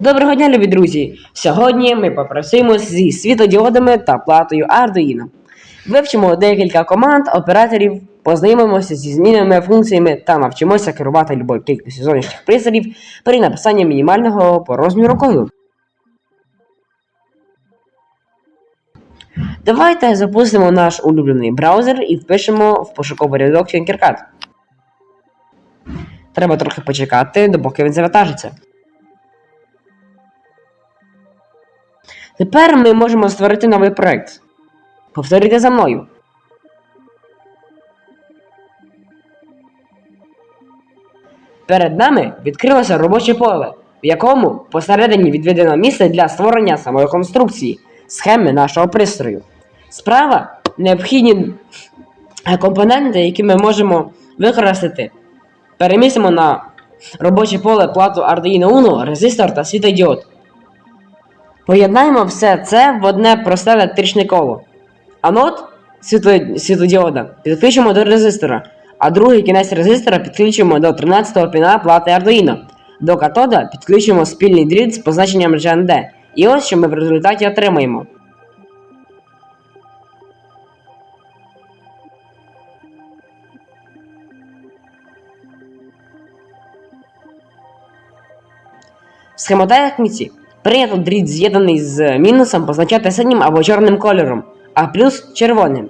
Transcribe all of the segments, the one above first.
Доброго дня, любі друзі! Сьогодні ми попросимось зі світодіодами та платою Arduino. Вивчимо декілька команд, операторів, познайомимося зі змінними функціями та навчимося керувати любою кількістю зовнішніх пристроїв при написанні мінімального по розміру коду. Давайте запустимо наш улюблений браузер і впишемо в пошуковий рядок Tinkercad. Треба трохи почекати, допоки він завантажиться. Тепер ми можемо створити новий проект. Повторюйте за мною. Перед нами відкрилося робоче поле, в якому посередині відведено місце для створення самої конструкції, схеми нашого пристрою. Справа необхідні компоненти, які ми можемо використати. Перемістимо на робоче поле плату Arduino Uno, резистор та світодіод. Поєднаємо все це в одне просте електричне коло. Анод світло- світлодіода підключимо до резистора, а другий кінець резистора підключимо до 13-го піна плати Arduino. До катода підключимо спільний дріт з позначенням GND. І ось що ми в результаті отримаємо. В схемотехніці прийнято дріт з'єднаний з мінусом позначати синім або чорним кольором, а плюс червоним.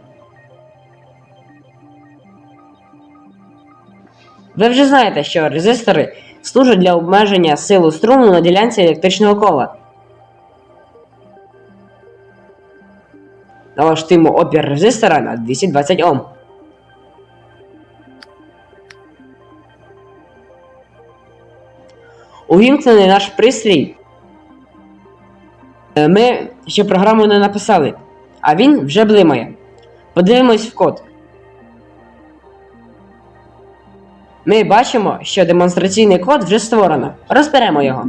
Ви вже знаєте, що резистори служать для обмеження силу струму на ділянці електричного кола. Налаштуємо опір резистора на 220 Ом. Увімкнений наш пристрій. Е, Ми ще програму не написали, а він вже блимає. Подивимось в код. Ми бачимо, що демонстраційний код вже створено. Розберемо його.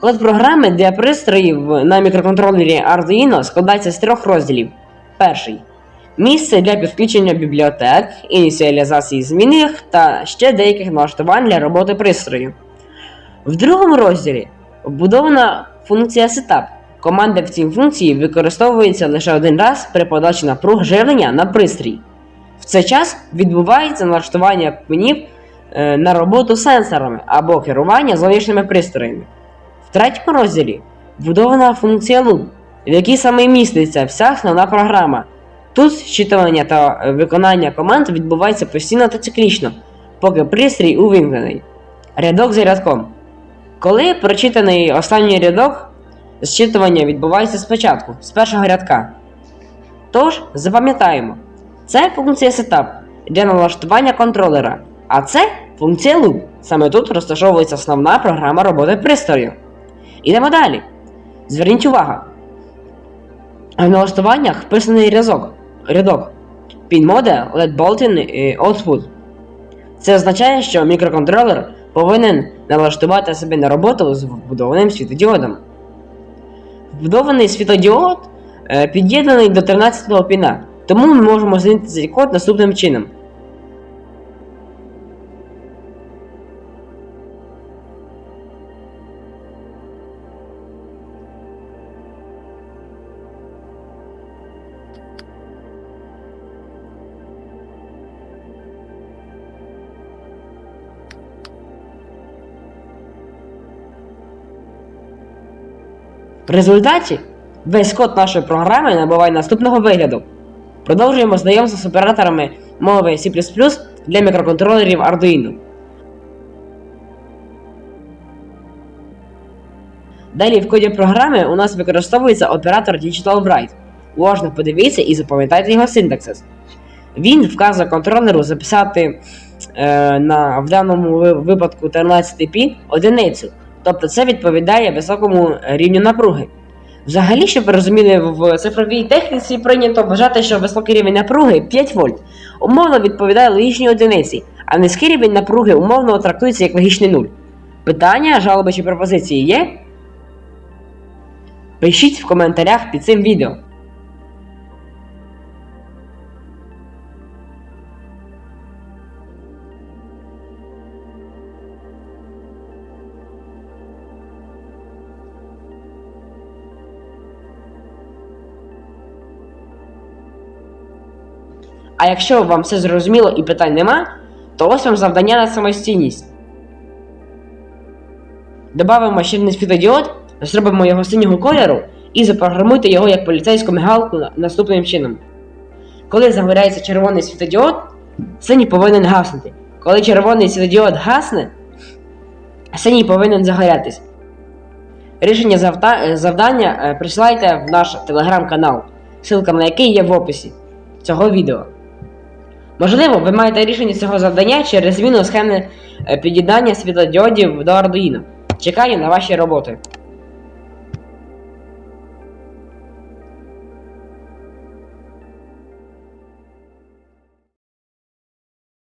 Код програми для пристроїв на мікроконтролері Arduino складається з трьох розділів. Перший місце для підключення бібліотек, ініціалізації змінних та ще деяких налаштувань для роботи пристрою. В другому розділі вбудована функція Setup. Команда в цій функції використовується лише один раз при подачі напруг живлення на пристрій. В цей час відбувається налаштування пинів е, на роботу сенсорами або керування зовнішніми пристроями. В третьому розділі вбудована функція Loop, в якій саме міститься вся основна програма. Тут зчитування та е, виконання команд відбувається постійно та циклічно, поки пристрій увімкнений. Рядок за рядком. Коли прочитаний останній рядок, зчитування відбувається спочатку, з першого рядка. Тож, запам'ятаємо, це функція Setup для налаштування контролера, а це функція Loop. Саме тут розташовується основна програма роботи пристрою. Ідемо далі. Зверніть увагу. В налаштуваннях вписаний рядок. Рядок. під моде LED Bolton і Output. Це означає, що мікроконтролер повинен налаштувати себе на роботу з вбудованим світодіодом. Вбудований світодіод е, під'єднаний до 13-го піна, тому ми можемо змінити цей код наступним чином. В результаті весь код нашої програми набуває наступного вигляду. Продовжуємо знайомство з операторами мови C для мікроконтролерів Arduino. Далі в коді програми у нас використовується оператор Digital Write. Уважно подивіться і запам'ятайте його синтаксис. Він вказує контролеру записати е, на, в даному випадку 13 пін одиницю. Тобто це відповідає високому рівню напруги. Взагалі, щоб ви розуміли, в цифровій техніці прийнято вважати, що високий рівень напруги 5 вольт умовно відповідає логічній одиниці, а низький рівень напруги умовно трактується як логічний нуль. Питання, жалоби чи пропозиції є? Пишіть в коментарях під цим відео. А якщо вам все зрозуміло і питань нема, то ось вам завдання на самостійність. Добавимо ще один зробимо його синього кольору і запрограмуйте його як поліцейську мигалку наступним чином. Коли загоряється червоний світодіод, синій повинен гаснути. Коли червоний світодіод гасне, синій повинен загорятись. Рішення завда- завдання е, присилайте в наш телеграм-канал, ссылка на який є в описі цього відео. Можливо, ви маєте рішення цього завдання через зміну схеми е, під'єднання світлодіодів до Arduino. Чекаю на ваші роботи.